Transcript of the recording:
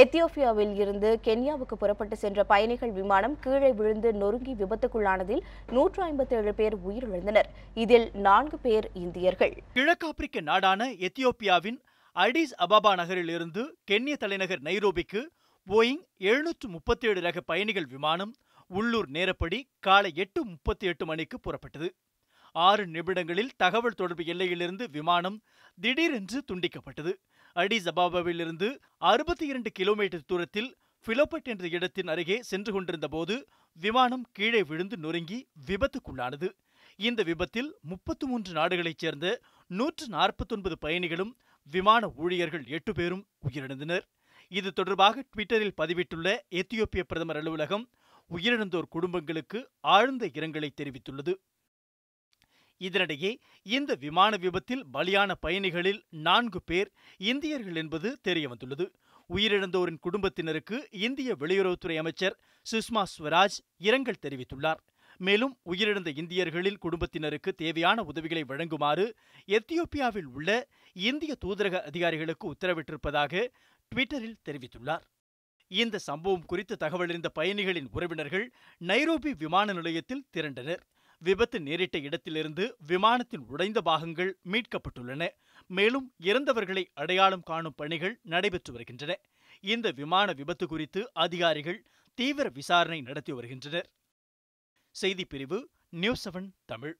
எத்தியோப்பியாவில் இருந்து கென்யாவுக்கு புறப்பட்டு சென்ற பயணிகள் விமானம் கீழே விழுந்து நொறுங்கி விபத்துக்குள்ளானதில் நூற்று ஐம்பத்தேழு பேர் உயிரிழந்தனர். இதில் நான்கு பேர் இந்தியர்கள். கிழக்காப்பிரிக்க நாடான எத்தியோப்பியாவின் அடிஸ் அபாபா நகரிலிருந்து கென்ய தலைநகர் நைரோபிக்கு போயிங் எழுநூற்று முப்பத்தேழு ரக பயணிகள் விமானம் உள்ளூர் நேரப்படி காலை எட்டு முப்பத்தி எட்டு மணிக்கு புறப்பட்டது. ஆறு நிமிடங்களில் தகவல் தொடர்பு எல்லையிலிருந்து விமானம் திடீரென்று துண்டிக்கப்பட்டது. அடிஸ் அபாபாவிலிருந்து அறுபத்தி இரண்டு கிலோமீட்டர் தூரத்தில் பிலோபட் என்ற இடத்தின் அருகே சென்று கொண்டிருந்த போது விமானம் கீழே விழுந்து நொறுங்கி விபத்துக்குள்ளானது. இந்த விபத்தில் முப்பத்து மூன்று நாடுகளைச் சேர்ந்த நூற்று நாற்பத்தொன்பது பயணிகளும் விமான ஊழியர்கள் எட்டு பேரும் உயிரிழந்தனர். இது தொடர்பாக ட்விட்டரில் பதிவிட்டுள்ள எத்தியோப்பிய பிரதமர் அலுவலகம் உயிரிழந்தோர் குடும்பங்களுக்கு ஆழ்ந்த இரங்கலை தெரிவித்துள்ளது. இதனிடையே இந்த விமான விபத்தில் பலியான பயணிகளில் நான்கு பேர் இந்தியர்கள் என்பது தெரியவந்துள்ளது. உயிரிழந்தோரின் குடும்பத்தினருக்கு இந்திய வெளியுறவுத்துறை அமைச்சர் சுஷ்மா ஸ்வராஜ் இரங்கல் தெரிவித்துள்ளார். மேலும் உயிரிழந்த இந்தியர்களின் குடும்பத்தினருக்கு தேவையான உதவிகளை வழங்குமாறு எத்தியோப்பியாவில் உள்ள இந்திய தூதரக அதிகாரிகளுக்கு உத்தரவிட்டிருப்பதாக ட்விட்டரில் தெரிவித்துள்ளார். இந்த சம்பவம் குறித்து தகவலறிந்த பயணிகளின் உறவினர்கள் நைரோபி விமான நிலையத்தில் திரண்டனர். விபத்து நேரிட்ட இடத்திலிருந்து விமானத்தின் உடைந்த பாகங்கள் மீட்கப்பட்டுள்ளன. மேலும் இறந்தவர்களை அடையாளம் காணும் பணிகள் நடைபெற்று வருகின்றன. இந்த விமான விபத்து குறித்து அதிகாரிகள் தீவிர விசாரணை நடத்தி வருகின்றனர். செய்திப் பிரிவு நியூஸ் செவன் தமிழ்.